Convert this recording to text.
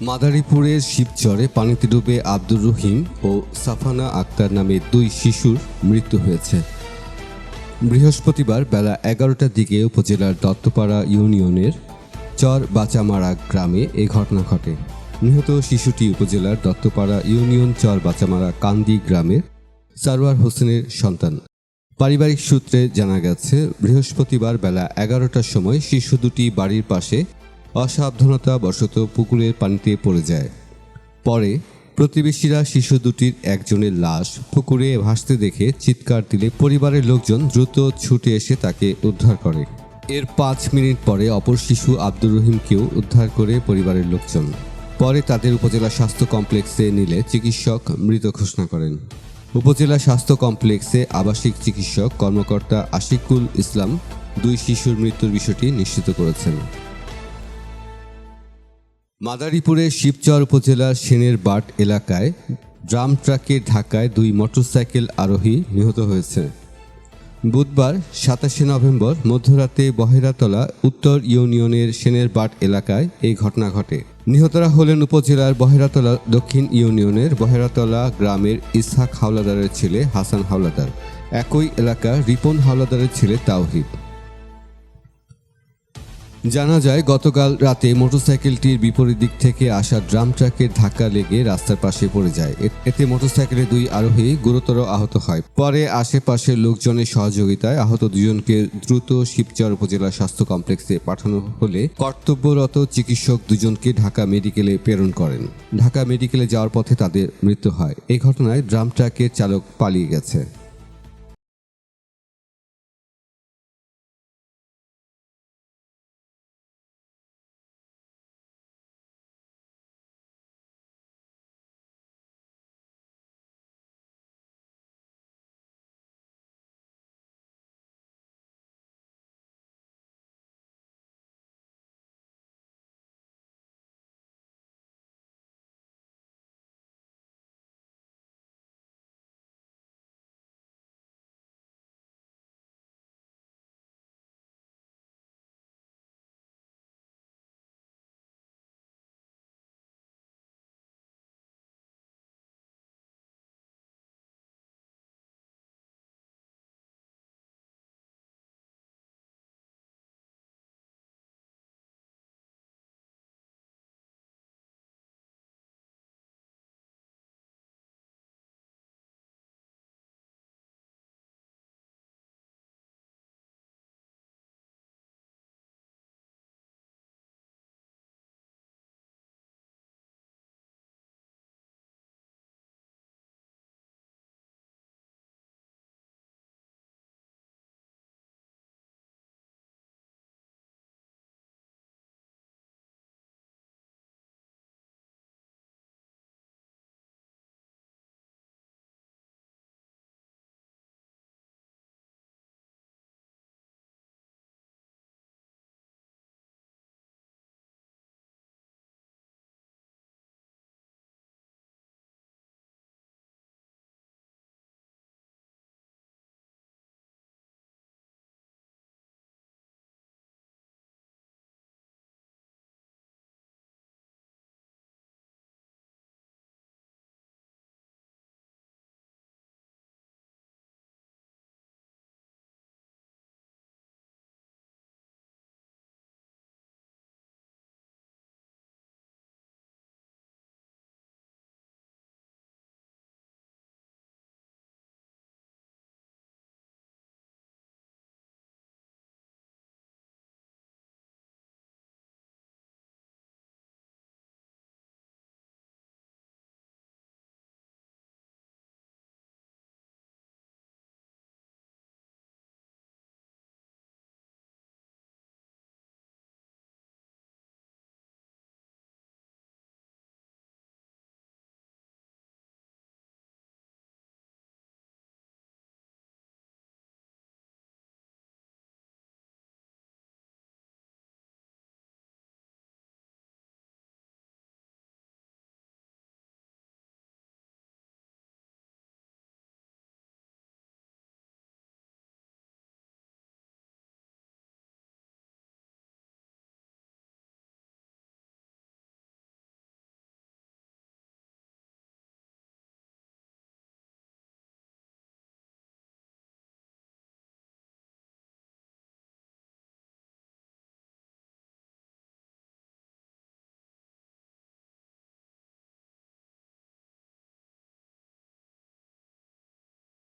মাদারীপুরের শিবচরে পানিতে ডুবে আব্দুর রহিম ও সাফানা আক্তার নামে দুই শিশুর মৃত্যু হয়েছে। বৃহস্পতিবার বেলা এগারোটার দিকে উপজেলার দত্তপাড়া ইউনিয়নের চর বাচামারা গ্রামে এ ঘটনা ঘটে। নিহত শিশুটি উপজেলার দত্তপাড়া ইউনিয়ন চর বাচামারা কান্দি গ্রামের সারোয়ার হোসেনের সন্তান। পারিবারিক সূত্রে জানা গেছে, বৃহস্পতিবার বেলা এগারোটার সময় শিশু দুটি বাড়ির পাশে অসাবধানতা বশত পুকুরের পানিতে পড়ে যায়। পরে প্রতিবেশীরা শিশু দুটির একজনের লাশ পুকুরে ভাসতে দেখে চিৎকার দিলে পরিবারের লোকজন দ্রুত ছুটে এসে তাকে উদ্ধার করে। এর পাঁচ মিনিট পরে অপর শিশু আব্দুর রহিমকেও উদ্ধার করে পরিবারের লোকজন। পরে তাদের উপজেলা স্বাস্থ্য কমপ্লেক্সে নিলে চিকিৎসক মৃত ঘোষণা করেন। উপজেলা স্বাস্থ্য কমপ্লেক্সে আবাসিক চিকিৎসক কর্মকর্তা আশিকুল ইসলাম দুই শিশুর মৃত্যুর বিষয়টি নিশ্চিত করেছেন। মাদারীপুরের শিবচর উপজেলার সেনের বাট এলাকায় ড্রাম ট্রাকের ধাক্কায় দুই মোটরসাইকেল আরোহী নিহত হয়েছে। বুধবার সাতাশে নভেম্বর মধ্যরাতে বহেরাতলা উত্তর ইউনিয়নের সেনের বাট এলাকায় এই ঘটনা ঘটে। নিহতরা হলেন উপজেলার বহেরাতলা দক্ষিণ ইউনিয়নের বহেরাতলা গ্রামের ইসহাক হাওলাদারের ছেলে হাসান হাওলাদার। একই এলাকার রিপন হাওলাদারের ছেলে তাওহিদ। জানা যায়, গতকাল রাতে মোটরসাইকেলটির বিপরীত দিক থেকে আসা ড্রাম ট্রাকের ধাক্কা লেগে রাস্তার পাশে পড়ে যায়। এতে মোটরসাইকেলের দুই আরোহী গুরুতর আহত হয়। পরে আশেপাশের লোকজনের সহযোগিতায় আহত দুজনকে দ্রুত শিবচর উপজেলা স্বাস্থ্য কমপ্লেক্সে পাঠানো হলে কর্তব্যরত চিকিৎসক দুজনকে ঢাকা মেডিকেলে প্রেরণ করেন। ঢাকা মেডিকেলে যাওয়ার পথে তাদের মৃত্যু হয়। এই ঘটনায় ড্রাম ট্রাকের চালক পালিয়ে গেছে।